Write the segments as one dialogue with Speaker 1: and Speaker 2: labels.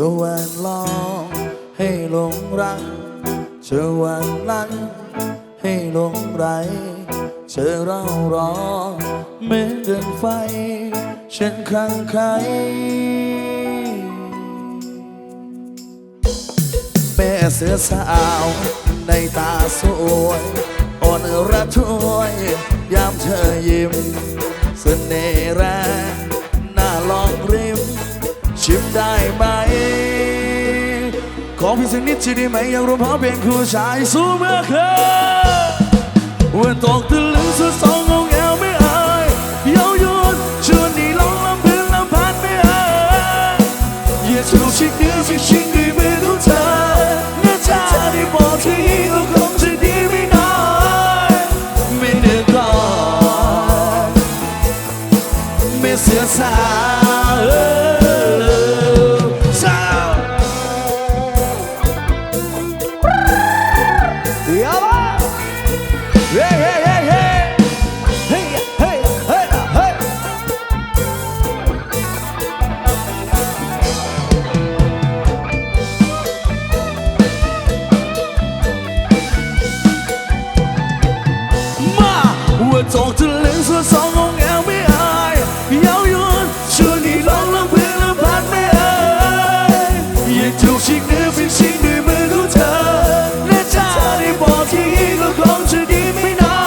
Speaker 1: อวันลองให้หลงรัก เธอวันนั้นให้หลงไหลเธอเราร้องเหมือนเดินไฟ ฉันครั้งใครแม่เสือสาวในตาสวยอ่อนระทวยยามเธอยิ้มเสน่ห์แรงน่าลองริม ชิมได้ไหม อเพี่สักนิดจะได้ไหมอยากรู้เพราะเป็นคู่ชายสู้เมื่อคืนวันตกตะลึงสุดสองงงแงวไม่อายเย้ายวนชวนนี่ลองลำพึงลำพันไม่อายอย่าถูชิดเนื้อฟิชชิงด้วยมือของเธอเมื่อเธอได้บอกที่ก็คงจะดีไม่น้อยไม่เดือดร้อนไม่เสียสา ว่าจอกจะเล่นส่วนสองของแอลไม่อายเย้ายวนชวนนี่ลองลำเพื่อนลำพันไม่อายอย่าถูกชิงเนื้อฟิชชิงด้วยมือของเธอและเธอได้บอกที่ก็คงจะดีไม่น้อ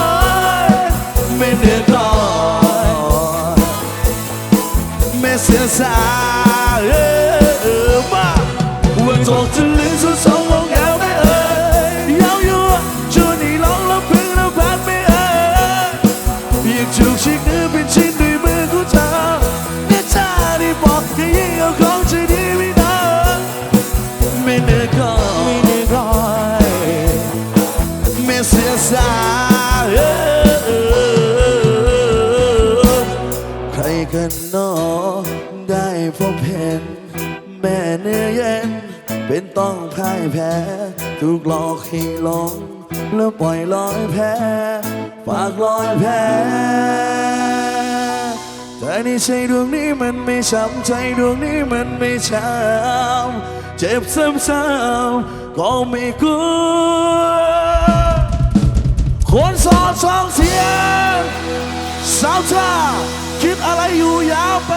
Speaker 1: ยไม่เหนื่อยก่อนไม่เสียสายว่าจอกจะเล่นส่วนสองของ ถูกชิกเนื้อเป็นชิ้นด้วยมือของเธอแม่เธอได้บอกให้ยิ่งเอาของจะดีไม่นานไม่เหนื่อยก่อนไม่เหนื่อยก่อนไม่เสียสายใครกันหนอได้พบเห็น แม่เนื้อเย็น เป็นต้องพ่ายแพ้ ถูกหลอกให้หลง แล้วปล่อยลอยแพ้ฝากลอยแพ้แต่นี่ใจดวงนี้มันไม่ช้ำใจดวงนี้มันไม่ช้ำเจ็บซ้ำๆก็ไม่กลัวคนสอดสองเสียงสาวจ้าคิดอะไรอยู่ยาวไป